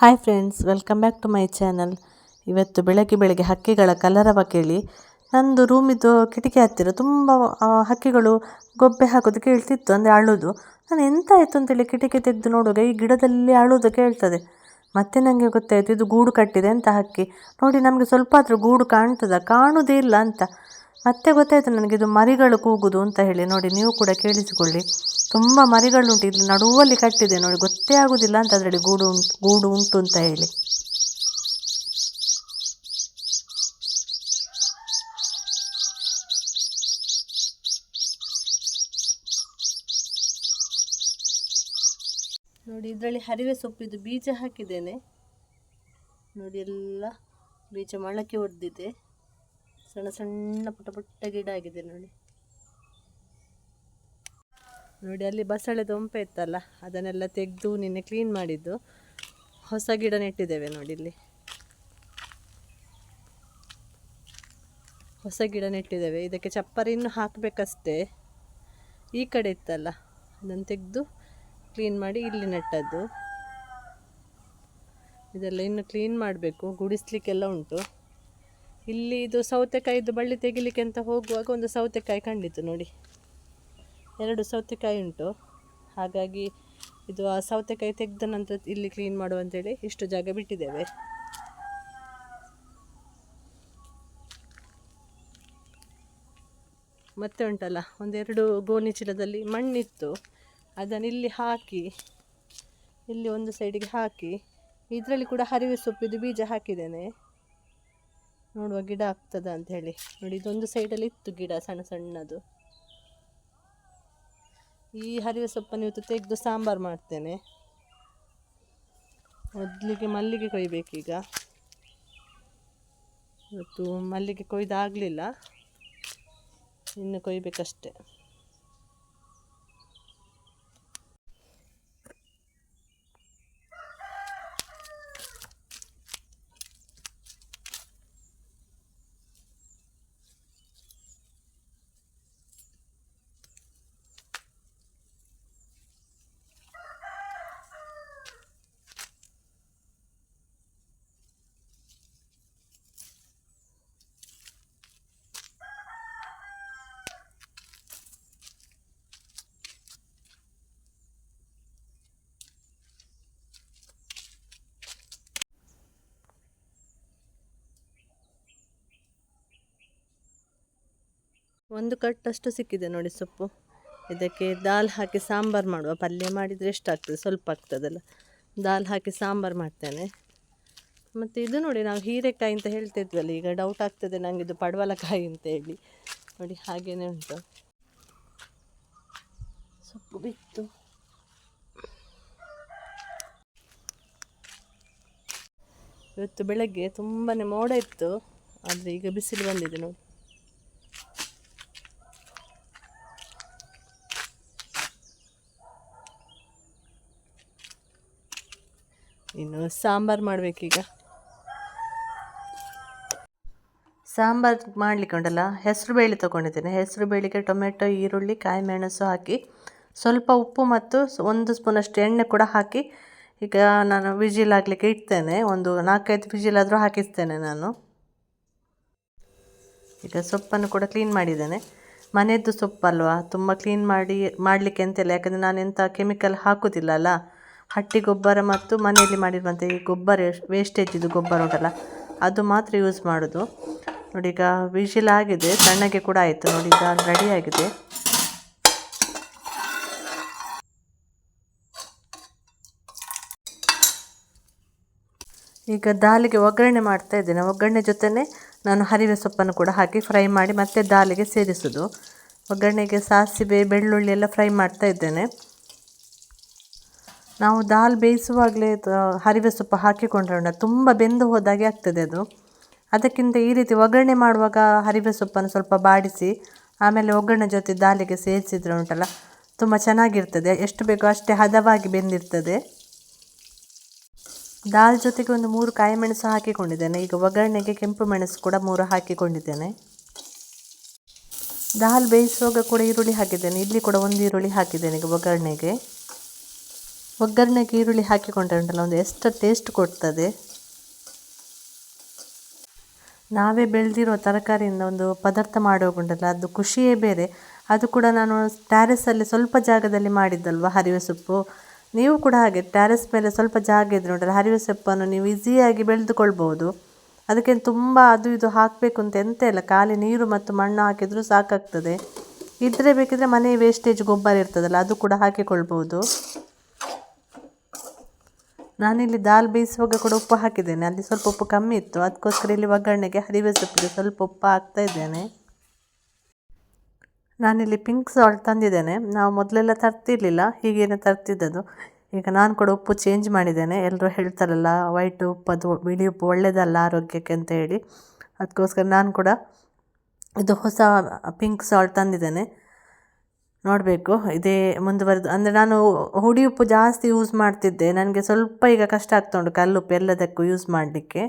Hi friends, welcome back to my channel. ಇವತ್ತು ಬೆಳಗ್ಗೆ ಬೆಳಗ್ಗೆ ಹಕ್ಕಿಗಳ ಕಲರವ ಕೇಳಿ, ನಂದು ರೂಮಿದ್ದು ಕಿಟಕಿ ಹತ್ತಿರ ತುಂಬ ಹಕ್ಕಿಗಳು ಗೊಬ್ಬೆ ಹಾಕೋದು ಕೇಳ್ತಿತ್ತು, ಅಂದರೆ ಅಳೋದು. ನಾನು ಎಂತ ಆಯಿತು ಅಂತೇಳಿ ಕಿಟಕಿ ತೆಗೆದು ನೋಡುವಾಗ ಈ ಗಿಡದಲ್ಲಿ ಅಳೋದು ಕೇಳ್ತದೆ. ಮತ್ತೆ ನನಗೆ ಗೊತ್ತಾಯಿತು, ಇದು ಗೂಡು ಕಟ್ಟಿದೆ ಅಂತ ಹಕ್ಕಿ. ನೋಡಿ, ನಮಗೆ ಸ್ವಲ್ಪ ಆದರೂ ಗೂಡು ಕಾಣ್ತದ? ಕಾಣುವುದೇ ಇಲ್ಲ ಅಂತ. ಮತ್ತೆ ಗೊತ್ತಾಯಿತು ಇದು ಮರಿಗಳು ಕೂಗುದು ಅಂತ ಹೇಳಿ. ನೋಡಿ, ನೀವು ಕೂಡ ಕೇಳಿಸಿಕೊಳ್ಳಿ. ತುಂಬ ಮರಿಗಳುಂಟು ಇಲ್ಲಿ ನಡುವಲ್ಲಿ ಕಟ್ಟಿದೆ ನೋಡಿ, ಗೊತ್ತೇ ಆಗುದಿಲ್ಲ ಅಂತ ಅದರಲ್ಲಿ ಗೂಡು ಉಂಟು ಗೂಡು ಉಂಟು ಅಂತ ಹೇಳಿ. ನೋಡಿ, ಇದರಲ್ಲಿ ಹರಿವೆ ಸೊಪ್ಪಿದ್ದು ಬೀಜ ಹಾಕಿದ್ದೇನೆ. ನೋಡಿ, ಎಲ್ಲ ಬೀಜ ಮೊಳಕೆ ಒಡೆದಿದೆ. ಸಣ್ಣ ಸಣ್ಣ ಪುಟ್ಟ ಪುಟ್ಟ ಗಿಡ ಆಗಿದೆ ನೋಡಿ. ನೋಡಿ, ಅಲ್ಲಿ ಬಸಳೆ ದೊಂಪೆ ಇತ್ತಲ್ಲ, ಅದನ್ನೆಲ್ಲ ತೆಗೆದು ನಿನ್ನೆ ಕ್ಲೀನ್ ಮಾಡಿದ್ದು. ಹೊಸ ಗಿಡ ನೆಟ್ಟಿದ್ದೇವೆ ನೋಡಿ ಇಲ್ಲಿ. ಹೊಸ ಗಿಡ ನೆಟ್ಟಿದ್ದೇವೆ ಇದಕ್ಕೆ ಚಪ್ಪರಿ ಇನ್ನೂ ಹಾಕಬೇಕಷ್ಟೇ. ಈ ಕಡೆ ಇತ್ತಲ್ಲ, ಅದನ್ನು ತೆಗೆದು ಕ್ಲೀನ್ ಮಾಡಿ ಇಲ್ಲಿ ನೆಟ್ಟದ್ದು. ಇದೆಲ್ಲ ಇನ್ನು ಕ್ಲೀನ್ ಮಾಡಬೇಕು, ಗುಡಿಸ್ಲಿಕ್ಕೆಲ್ಲ ಉಂಟು. ಇಲ್ಲಿ ಇದು ಸೌತೆಕಾಯಿದು ಬಳ್ಳಿ ತೆಗಿಲಿಕ್ಕೆ ಅಂತ ಹೋಗುವಾಗ ಒಂದು ಸೌತೆಕಾಯಿ ಕಂಡಿತು ನೋಡಿ. ಎರಡು ಸೌತೆಕಾಯಿ ಉಂಟು. ಹಾಗಾಗಿ ಇದು ಆ ಸೌತೆಕಾಯಿ ತೆಗೆದ ನಂತರ ಇಲ್ಲಿ ಕ್ಲೀನ್ ಮಾಡುವಂಥೇಳಿ ಇಷ್ಟು ಜಾಗ ಬಿಟ್ಟಿದ್ದೇವೆ. ಮತ್ತೆ ಉಂಟಲ್ಲ, ಒಂದೆರಡು ಗೋಣಿ ಚೀಲದಲ್ಲಿ ಮಣ್ಣಿತ್ತು. ಅದನ್ನು ಇಲ್ಲಿ ಹಾಕಿ, ಇಲ್ಲಿ ಒಂದು ಸೈಡಿಗೆ ಹಾಕಿ, ಇದರಲ್ಲಿ ಕೂಡ ಹರಿವೆ ಸೊಪ್ಪಿದು ಬೀಜ ಹಾಕಿದ್ದೇನೆ. ನೋಡುವ ಗಿಡ ಆಗ್ತದ ಅಂತ ಹೇಳಿ. ನೋಡಿ, ಇದೊಂದು ಸೈಡಲ್ಲಿ ಇತ್ತು ಗಿಡ, ಸಣ್ಣ ಸಣ್ಣದು. ಈ ಹರಿವೆ ಸೊಪ್ಪನ್ನು ಇವತ್ತು ತೆಗೆದು ಸಾಂಬಾರು ಮಾಡ್ತೇನೆ. ಮೊದಲಿಗೆ ಮಲ್ಲಿಗೆ ಕೊಯ್ಬೇಕೀಗ. ಇವತ್ತು ಮಲ್ಲಿಗೆ ಕೊಯ್ದಾಗಲಿಲ್ಲ. ಇನ್ನು ಕೊಯ್ಬೇಕಷ್ಟೆ. ಒಂದು ಕಟ್ಟಷ್ಟು ಸಿಕ್ಕಿದೆ ನೋಡಿ ಸೊಪ್ಪು. ಇದಕ್ಕೆ ದಾಲ್ ಹಾಕಿ ಸಾಂಬಾರು ಮಾಡುವ. ಪಲ್ಯ ಮಾಡಿದರೆ ಎಷ್ಟಾಗ್ತದೆ? ಸ್ವಲ್ಪ ಆಗ್ತದಲ್ಲ. ದಾಲ್ ಹಾಕಿ ಸಾಂಬಾರು ಮಾಡ್ತೇನೆ. ಮತ್ತು ಇದು ನೋಡಿ, ನಾವು ಹೀರೆಕಾಯಿ ಅಂತ ಹೇಳ್ತಿದ್ವಲ್ಲ, ಈಗ ಡೌಟ್ ಆಗ್ತದೆ ನನಗೆ ಇದು ಪಡವಲಕಾಯಿ ಅಂತ ಹೇಳಿ. ನೋಡಿ, ಹಾಗೇನೆ ಉಂಟು. ಸೊಪ್ಪು ಬಿತ್ತು. ಇವತ್ತು ಬೆಳಗ್ಗೆ ತುಂಬಾ ಮೋಡ ಇತ್ತು, ಆದರೆ ಈಗ ಬಿಸಿಲು ಬಂದಿದೆ ನೋಡಿ. ಇನ್ನು ಸಾಂಬಾರು ಮಾಡಬೇಕೀಗ ಸಾಂಬಾರು ಮಾಡಲಿಕ್ಕೆ ಉಂಟಲ್ಲ, ಹೆಸರು ಬೇಳೆ ತೊಗೊಂಡಿದ್ದೇನೆ. ಹೆಸರು ಬೇಳೆಗೆ ಟೊಮೆಟೊ, ಈರುಳ್ಳಿ, ಕಾಯಿ ಮೆಣಸು ಹಾಕಿ ಸ್ವಲ್ಪ ಉಪ್ಪು ಮತ್ತು ಒಂದು ಸ್ಪೂನಷ್ಟು ಎಣ್ಣೆ ಕೂಡ ಹಾಕಿ ಈಗ ನಾನು ವಿಜಿಲ್ ಆಗಲಿಕ್ಕೆ ಇಡ್ತೇನೆ. ಒಂದು ನಾಲ್ಕೈದು ವಿಜಿಲ್ ಆದರೂ ಹಾಕಿಸ್ತೇನೆ ನಾನು. ಈಗ ಸೊಪ್ಪನ್ನು ಕೂಡ ಕ್ಲೀನ್ ಮಾಡಿದ್ದೇನೆ. ಮನೆಯದ್ದು ಸೊಪ್ಪಲ್ವಾ? ತುಂಬ ಕ್ಲೀನ್ ಮಾಡಿ, ಮಾಡಲಿಕ್ಕೆ ಅಂತೆಲ್ಲ ಯಾಕಂದರೆ ನಾನು ಎಂಥ ಕೆಮಿಕಲ್ ಹಾಕೋದಿಲ್ಲ ಅಲ್ಲ. ಹಟ್ಟಿ ಗೊಬ್ಬರ ಮತ್ತು ಮನೆಯಲ್ಲಿ ಮಾಡಿರುವಂಥ ಈ ಗೊಬ್ಬರ ವೇಸ್ಟೇಜ್ ಇದು ಗೊಬ್ಬರ ಉಂಟಲ್ಲ, ಅದು ಮಾತ್ರ ಯೂಸ್ ಮಾಡೋದು. ನೋಡಿ ಈಗ ವಿಶಿಲ್ ಆಗಿದೆ, ತಣ್ಣಗೆ ಕೂಡ ಆಯಿತು. ನೋಡಿ ಈಗ ರೆಡಿ ಆಗಿದೆ. ಈಗ ದಾಲಿಗೆ ಒಗ್ಗರಣೆ ಮಾಡ್ತಾ ಇದ್ದೇನೆ. ಒಗ್ಗರಣೆ ಜೊತೆನೇ ನಾನು ಹರಿವೆ ಸೊಪ್ಪನ್ನು ಕೂಡ ಹಾಕಿ ಫ್ರೈ ಮಾಡಿ ಮತ್ತೆ ದಾಲಿಗೆ ಸೇರಿಸೋದು. ಒಗ್ಗರಣೆಗೆ ಸಾಸಿವೆ, ಬೆಳ್ಳುಳ್ಳಿ ಎಲ್ಲ ಫ್ರೈ ಮಾಡ್ತಾ ಇದ್ದೇನೆ. ನಾವು ದಾಲ್ ಬೇಯಿಸುವಾಗಲೇ ಹರಿವೆ ಸೊಪ್ಪು ಹಾಕಿಕೊಂಡ್ರೆ ಉಂಟು. ತುಂಬ ಬೆಂದು ಹೋದಾಗೆ ಆಗ್ತದೆ ಅದು. ಅದಕ್ಕಿಂತ ಈ ರೀತಿ ಒಗ್ಗರಣೆ ಮಾಡುವಾಗ ಹರಿವೆ ಸೊಪ್ಪನ್ನು ಸ್ವಲ್ಪ ಬಾಡಿಸಿ, ಆಮೇಲೆ ಒಗ್ಗರಣೆ ಜೊತೆ ದಾಲಿಗೆ ಸೇರಿಸಿದ್ರೆ ಉಂಟಲ್ಲ, ತುಂಬ ಚೆನ್ನಾಗಿರ್ತದೆ. ಎಷ್ಟು ಬೇಕೋ ಅಷ್ಟೇ ಹದವಾಗಿ ಬೆಂದಿರ್ತದೆ. ದಾಲ್ ಜೊತೆಗೆ ಒಂದು ಮೂರು ಕಾಯಿ ಮೆಣಸು ಹಾಕಿಕೊಂಡಿದ್ದೇನೆ. ಈಗ ಒಗ್ಗರಣೆಗೆ ಕೆಂಪು ಮೆಣಸು ಕೂಡ ಮೂರು ಹಾಕಿಕೊಂಡಿದ್ದೇನೆ. ದಾಲ್ ಬೇಯಿಸುವಾಗ ಕೂಡ ಈರುಳ್ಳಿ ಹಾಕಿದ್ದೇನೆ. ಇಲ್ಲಿ ಕೂಡ ಒಂದು ಈರುಳ್ಳಿ ಹಾಕಿದ್ದೇನೆ ಈಗ ಒಗ್ಗರಣೆಗೆ. ಒಗ್ಗರಣೆಗೆ ಈರುಳ್ಳಿ ಹಾಕಿಕೊಂಡ್ರೆ ಉಂಟಲ್ಲ ಒಂದು ಎಷ್ಟು ಟೇಸ್ಟ್ ಕೊಡ್ತದೆ? ನಾವೇ ಬೆಳೆದಿರೋ ತರಕಾರಿಯಿಂದ ಒಂದು ಪದಾರ್ಥ ಮಾಡುವಾಗುಂಟಲ್ಲ ಅದು ಖುಷಿಯೇ ಬೇರೆ. ಅದು ಕೂಡ ನಾನು ಟ್ಯಾರೆಸಲ್ಲಿ ಸ್ವಲ್ಪ ಜಾಗದಲ್ಲಿ ಮಾಡಿದ್ದಲ್ವ ಹರಿವೆ ಸೊಪ್ಪು? ನೀವು ಕೂಡ ಹಾಗೆ ಟ್ಯಾರೆಸ್ ಮೇಲೆ ಸ್ವಲ್ಪ ಜಾಗ ಇದ್ರೆ ಉಂಟಲ್ಲ ಹರಿವೆ ಸೊಪ್ಪನ್ನು ನೀವು ಈಸಿಯಾಗಿ ಬೆಳೆದುಕೊಳ್ಬೋದು. ಅದಕ್ಕೆ ತುಂಬ ಅದು ಇದು ಹಾಕಬೇಕು ಅಂತ ಎಂತ ಇಲ್ಲ. ಖಾಲಿ ನೀರು ಮತ್ತು ಮಣ್ಣು ಹಾಕಿದರೂ ಸಾಕಾಗ್ತದೆ. ಇದ್ದರೆ ಬೇಕಿದ್ರೆ ಮನೆ ವೇಸ್ಟೇಜ್ ಗೊಬ್ಬರ ಇರ್ತದಲ್ಲ, ಅದು ಕೂಡ ಹಾಕಿಕೊಳ್ಬೋದು. ನಾನಿಲ್ಲಿ ದಾಲ್ ಬೇಯಿಸುವಾಗ ಕೂಡ ಉಪ್ಪು ಹಾಕಿದ್ದೇನೆ. ಅಲ್ಲಿ ಸ್ವಲ್ಪ ಉಪ್ಪು ಕಮ್ಮಿ ಇತ್ತು. ಅದಕ್ಕೋಸ್ಕರ ಇಲ್ಲಿ ಒಗ್ಗರಣೆಗೆ ಹರಿವೆ ಸೊಪ್ಪಿಗೆ ಸ್ವಲ್ಪ ಉಪ್ಪು ಹಾಕ್ತಾ ಇದ್ದೇನೆ. ನಾನಿಲ್ಲಿ ಪಿಂಕ್ ಸಾಲ್ಟ್ ತಂದಿದ್ದೇನೆ. ನಾವು ಮೊದಲೆಲ್ಲ ತರ್ತಿರ್ಲಿಲ್ಲ, ಹೀಗೇನೆ ತರ್ತಿದ್ದದು ಈಗ ನಾನು ಕೂಡ ಉಪ್ಪು ಚೇಂಜ್ ಮಾಡಿದ್ದೇನೆ. ಎಲ್ಲರೂ ಹೇಳ್ತಾರಲ್ಲ ವೈಟ್ ಉಪ್ಪು ಅದು ಬಿಳಿ ಉಪ್ಪು ಒಳ್ಳೆಯದಲ್ಲ ಆರೋಗ್ಯಕ್ಕೆ ಅಂತ ಹೇಳಿ. ಅದಕ್ಕೋಸ್ಕರ ನಾನು ಕೂಡ ಇದು ಹೊಸ ಪಿಂಕ್ ಸಾಲ್ಟ್ ತಂದಿದ್ದೇನೆ. ನೋಡಬೇಕು. ಇದೇ ಮುಂದುವರೆದು, ಅಂದರೆ ನಾನು ಹುಡಿ ಉಪ್ಪು ಜಾಸ್ತಿ ಯೂಸ್ ಮಾಡ್ತಿದ್ದೆ. ನನಗೆ ಸ್ವಲ್ಪ ಈಗ ಕಷ್ಟ ಆಗ್ತಾ ಉಂಟು ಕಲ್ಲುಪ್ಪು ಎಲ್ಲದಕ್ಕೂ ಯೂಸ್ ಮಾಡಲಿಕ್ಕೆ.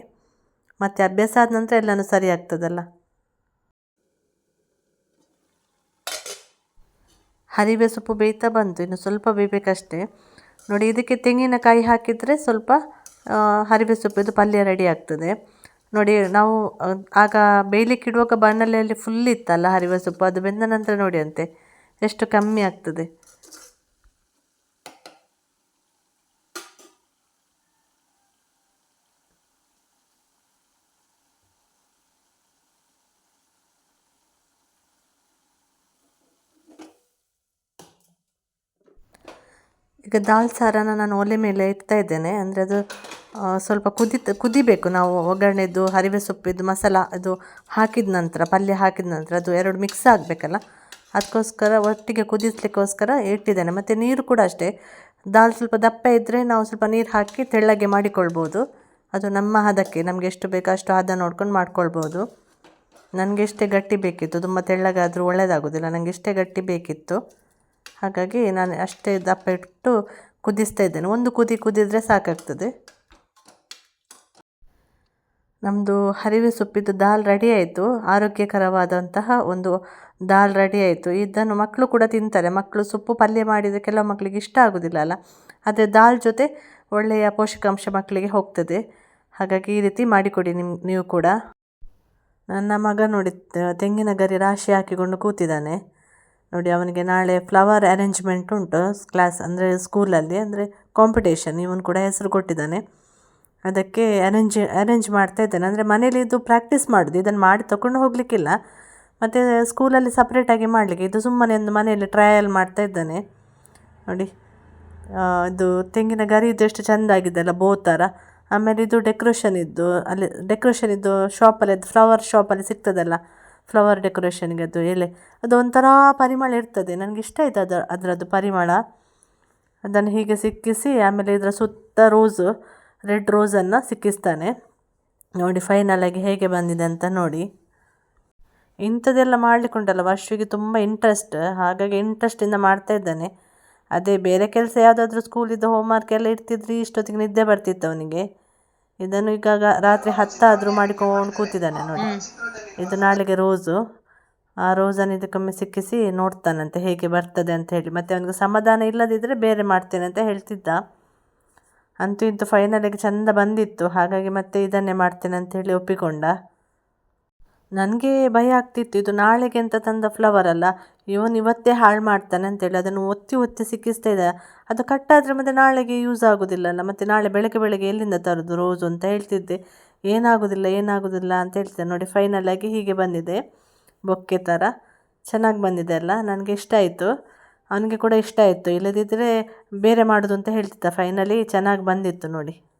ಮತ್ತು ಅಭ್ಯಾಸ ಆದ ನಂತರ ಎಲ್ಲನೂ ಸರಿ ಆಗ್ತದಲ್ಲ. ಹರಿವೆ ಸೊಪ್ಪು ಬೇಯ್ತಾ ಬಂತು, ಇನ್ನು ಸ್ವಲ್ಪ ಬೇಯಬೇಕಷ್ಟೇ. ನೋಡಿ, ಇದಕ್ಕೆ ತೆಂಗಿನಕಾಯಿ ಹಾಕಿದರೆ ಸ್ವಲ್ಪ ಹರಿವೆ ಸೊಪ್ಪಿದು ಪಲ್ಯ ರೆಡಿ ಆಗ್ತದೆ. ನೋಡಿ, ನಾವು ಆಗ ಬೇಯಲಿಕ್ಕಿಡುವಾಗ ಬಾಣಲೆಯಲ್ಲಿ ಫುಲ್ ಇತ್ತಲ್ಲ ಹರಿವೆ ಸೊಪ್ಪು, ಅದು ಬೆಂದ ನಂತರ ನೋಡಿ ಅಂತೆ. ಎಷ್ಟು ಕಮ್ಮಿ ಆಗ್ತದೆ? ಈಗ ದಾಲ್ ಸಾರನ್ನ ನಾನು ಒಲೆ ಮೇಲೆ ಇಡ್ತಾ ಇದ್ದೇನೆ. ಅಂದರೆ ಅದು ಸ್ವಲ್ಪ ಕುದಿತ, ಕುದಿಬೇಕು. ನಾವು ಒಗ್ಗರಣೆದು ಹರಿವೆ ಸೊಪ್ಪಿದ್ದು, ಮಸಾಲ ಅದು ಹಾಕಿದ ನಂತರ, ಪಲ್ಯ ಹಾಕಿದ ನಂತರ ಅದು ಎರಡು ಮಿಕ್ಸ್ ಆಗಬೇಕಲ್ಲ? ಅದಕ್ಕೋಸ್ಕರ ಒಟ್ಟಿಗೆ ಕುದಿಸ್ಲಿಕ್ಕೋಸ್ಕರ ಇಟ್ಟಿದ್ದೇನೆ. ಮತ್ತು ನೀರು ಕೂಡ ಅಷ್ಟೇ. ದಾಲ್ ಸ್ವಲ್ಪ ದಪ್ಪ ಇದ್ದರೆ ನಾವು ಸ್ವಲ್ಪ ನೀರು ಹಾಕಿ ತೆಳ್ಳಗೆ ಮಾಡಿಕೊಳ್ಬೋದು. ಅದು ನಮ್ಮ ಹದಕ್ಕೆ. ನಮಗೆ ಎಷ್ಟು ಬೇಕೋ ಅಷ್ಟು ಹದ ನೋಡ್ಕೊಂಡು ಮಾಡ್ಕೊಳ್ಬೋದು. ನನಗೆ ಎಷ್ಟೇ ಗಟ್ಟಿ ಬೇಕಿತ್ತು, ತುಂಬ ತೆಳ್ಳಗಾದರೂ ಒಳ್ಳೆಯದಾಗೋದಿಲ್ಲ ನನಗೆ ಎಷ್ಟೇ ಗಟ್ಟಿ ಬೇಕಿತ್ತು. ಹಾಗಾಗಿ ನಾನು ಅಷ್ಟೇ ದಪ್ಪ ಇಟ್ಟು ಕುದಿಸ್ತಾ ಇದ್ದೇನೆ. ಒಂದು ಕುದಿ ಕುದಿದರೆ ಸಾಕಾಗ್ತದೆ. ನಮ್ಮದು ಹರಿವೆ ಸೊಪ್ಪಿದ್ದು ದಾಲ್ ರೆಡಿ ಆಯಿತು, ಆರೋಗ್ಯಕರವಾದಂತಹ ಒಂದು ದಾಲ್ ರೆಡಿ ಆಯಿತು. ಇದನ್ನು ಮಕ್ಕಳು ಕೂಡ ತಿಂತಾರೆ. ಮಕ್ಕಳು ಸೊಪ್ಪು ಪಲ್ಯ ಮಾಡಿದರೆ ಕೆಲವು ಮಕ್ಕಳಿಗೆ ಇಷ್ಟ ಆಗೋದಿಲ್ಲ ಅಲ್ಲ. ಆದರೆ ದಾಲ್ ಜೊತೆ ಒಳ್ಳೆಯ ಪೋಷಕಾಂಶ ಮಕ್ಕಳಿಗೆ ಹೋಗ್ತದೆ. ಹಾಗಾಗಿ ಈ ರೀತಿ ಮಾಡಿಕೊಡಿ ನಿಮ್ಮ ನೀವು ಕೂಡ. ನನ್ನ ಮಗ ನೋಡಿ ತೆಂಗಿನ ಗರಿ ರಾಶಿ ಹಾಕಿಕೊಂಡು ಕೂತಿದ್ದಾನೆ. ನೋಡಿ, ಅವನಿಗೆ ನಾಳೆ ಫ್ಲವರ್ ಅರೇಂಜ್ಮೆಂಟ್ ಉಂಟು. ಕ್ಲಾಸ್ ಅಂದರೆ ಸ್ಕೂಲಲ್ಲಿ, ಅಂದರೆ ಕಾಂಪಿಟೇಷನ್. ಇವನು ಕೂಡ ಹೆಸರು ಕೊಟ್ಟಿದ್ದಾನೆ. ಅದಕ್ಕೆ ಅರೇಂಜ್ ಅರೇಂಜ್ ಮಾಡ್ತಾ ಇದ್ದೇನೆ. ಅಂದರೆ ಮನೇಲಿ ಇದು ಪ್ರಾಕ್ಟೀಸ್ ಮಾಡೋದು, ಇದನ್ನು ಮಾಡಿ ತಗೊಂಡು ಹೋಗಲಿಕ್ಕಿಲ್ಲ. ಮತ್ತು ಸ್ಕೂಲಲ್ಲಿ ಸಪ್ರೇಟಾಗಿ ಮಾಡಲಿಕ್ಕೆ, ಇದು ಸುಮ್ಮನೆ ಒಂದು ಮನೆಯಲ್ಲಿ ಟ್ರಯಲ್ ಮಾಡ್ತಾ ಇದ್ದಾನೆ. ನೋಡಿ ಇದು ತೆಂಗಿನ ಗರಿ ಇದು ಎಷ್ಟು ಚೆಂದ ಆಗಿದೆಲ್ಲ ಬೋ ಥರ ಆಮೇಲೆ ಇದು ಡೆಕೋರೇಷನ್ ಇದ್ದು, ಅಲ್ಲಿ ಡೆಕೋರೇಷನ್ ಇದ್ದು ಶಾಪಲ್ಲಿ ಅದು ಫ್ಲವರ್ ಶಾಪಲ್ಲಿ ಸಿಗ್ತದಲ್ಲ ಫ್ಲವರ್ ಡೆಕೋರೇಷನ್ಗೆ ಅದು ಎಲೆ. ಅದು ಒಂಥರ ಪರಿಮಳ ಇರ್ತದೆ. ನನಗೆ ಇಷ್ಟ ಆಯಿತು ಅದು, ಅದರದ್ದು ಪರಿಮಳ. ಅದನ್ನು ಹೀಗೆ ಸಿಕ್ಕಿಸಿ, ಆಮೇಲೆ ಇದರ ಸುತ್ತ ರೋಸು ರೆಡ್ ರೋಸನ್ನು ಸಿಕ್ಕಿಸ್ತಾನೆ. ನೋಡಿ ಫೈನಲಾಗಿ ಹೇಗೆ ಬಂದಿದೆ ಅಂತ ನೋಡಿ. ಇಂಥದ್ದೆಲ್ಲ ಮಾಡಲಿಕ್ಕೆ ಉಂಟಲ್ಲ ವರ್ಷಿಗೆ ತುಂಬ ಇಂಟ್ರೆಸ್ಟ್ ಹಾಗಾಗಿ ಇಂಟ್ರೆಸ್ಟಿಂದ ಮಾಡ್ತಾ ಇದ್ದಾನೆ. ಅದೇ ಬೇರೆ ಕೆಲಸ ಯಾವುದಾದ್ರೂ ಸ್ಕೂಲಿದ್ದು ಹೋಮ್ವರ್ಕ್ ಎಲ್ಲ ಇರ್ತಿದ್ರೆ ಇಷ್ಟೊತ್ತಿಗೆ ನಿದ್ದೆ ಬರ್ತಿತ್ತು ಅವನಿಗೆ. ಇದನ್ನು ಈಗ ರಾತ್ರಿ ಹತ್ತಾದರೂ ಮಾಡಿಕೊಂಡು ಕೂತಿದ್ದಾನೆ ನೋಡಿ. ಇದು ನಾಳೆಗೆ ರೋಸು. ಆ ರೋಸನ್ನು ಇದಕ್ಕೊಮ್ಮೆ ಸಿಕ್ಕಿಸಿ ನೋಡ್ತಾನಂತೆ ಹೇಗೆ ಬರ್ತದೆ ಅಂತ ಹೇಳಿ. ಮತ್ತು ಅವನಿಗೆ ಸಮಾಧಾನ ಇಲ್ಲದಿದ್ದರೆ ಬೇರೆ ಮಾಡ್ತೇನೆ ಅಂತ ಹೇಳ್ತಿದ್ದ. ಅಂತೂ ಇಂತೂ ಫೈನಲಿಗೆ ಚೆಂದ ಬಂದಿತ್ತು. ಹಾಗಾಗಿ ಮತ್ತೆ ಇದನ್ನೇ ಮಾಡ್ತೇನೆ ಅಂತ ಹೇಳಿ ಒಪ್ಪಿಕೊಂಡ. ನನಗೆ ಭಯ ಆಗ್ತಿತ್ತು. ಇದು ನಾಳೆಗೆ ಅಂತ ತಂದ ಫ್ಲವರ್ ಅಲ್ಲ. ಇವನು ಇವತ್ತೇ ಹಾಳು ಮಾಡ್ತಾನೆ ಅಂತೇಳಿ ಅದನ್ನು ಒತ್ತಿ ಒತ್ತಿ ಸಿಕ್ಕಿಸ್ತಾ ಇದ್ದ. ಅದು ಕಟ್ಟಾದರೆ ಮತ್ತೆ ನಾಳೆಗೆ ಯೂಸ್ ಆಗೋದಿಲ್ಲಲ್ಲ. ಮತ್ತು ನಾಳೆ ಬೆಳಗ್ಗೆ ಬೆಳಗ್ಗೆ ಎಲ್ಲಿಂದ ತರೋದು? ರೋಸು ಅಂತ ಹೇಳ್ತಿದ್ದೆ. ಏನಾಗೋದಿಲ್ಲ ಏನಾಗೋದಿಲ್ಲ ಅಂತ ಹೇಳ್ತಿದ್ದೆ. ನೋಡಿ ಫೈನಲ್ ಆಗಿ ಹೀಗೆ ಬಂದಿದೆ. ಬೊಕ್ಕೆ ಥರ ಚೆನ್ನಾಗಿ ಬಂದಿದೆ ಅಲ್ಲ? ನನಗೆ ಇಷ್ಟ ಆಯಿತು. ಅವನಿಗೆ ಕೂಡ ಇಷ್ಟ ಆಯಿತು. ಇಲ್ಲದಿದ್ದರೆ ಬೇರೆ ಮಾಡೋದು ಅಂತ ಹೇಳ್ತಿದ್ದ. ಫೈನಲಿ ಚೆನ್ನಾಗಿ ಬಂದಿತ್ತು ನೋಡಿ.